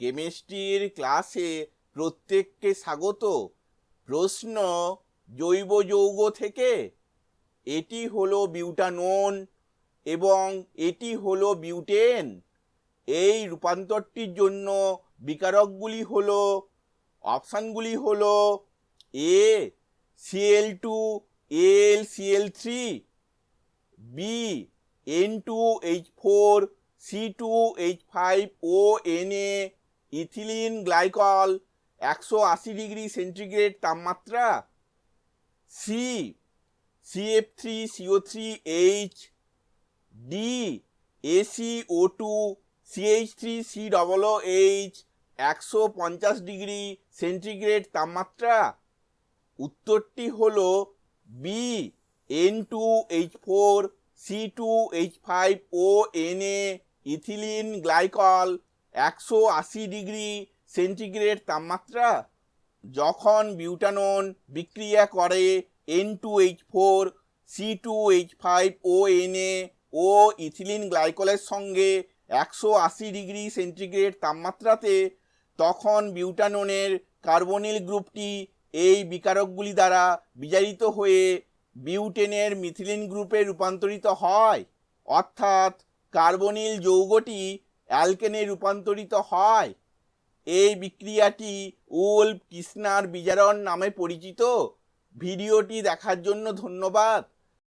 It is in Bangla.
কেমিস্ট্রির ক্লাসে প্রত্যেককে স্বাগত। প্রশ্ন জৈব যৌগ থেকে, এটি হলো বিউটানোন এবং এটি হলো বিউটেন। এই রূপান্তরটির জন্য বিকারকগুলি হলো, অপশানগুলি হলো A CL two L CL three B N two H four C two H five O N A ethylene, glycol, একশো আশি ডিগ্রি সেন্টিগ্রেড তাপমাত্রা C CF three CO three H D AC O two CH three C double O H একশো পঞ্চাশ ডিগ্রি সেন্টিগ্রেড তাপমাত্রা। উত্তরটি হল B N two H four C two H five O N A ethylene, glycol একশো আশি ডিগ্রি সেন্টিগ্রেড তাপমাত্রা? যখন বিউটানন বিক্রিয়া করে N two H four C two H five O N A O ethylene গ্লাইকলের সঙ্গে একশো আশি ডিগ্রি সেন্টিগ্রেড তাপমাত্রাতে, তখন বিউটাননের কার্বনিল গ্রুপটি এই বিকারকগুলি দ্বারা বিজারিত হয়ে বিউটেনের মিথিলিন গ্রুপে রূপান্তরিত হয়। অর্থাৎ কার্বনিল যৌগটি অ্যালকেনে রূপান্তরিত হয়। এই বিক্রিয়াটি উল্ফ কৃষ্ণার বিজারণ নামে পরিচিত। ভিডিওটি দেখার জন্য ধন্যবাদ।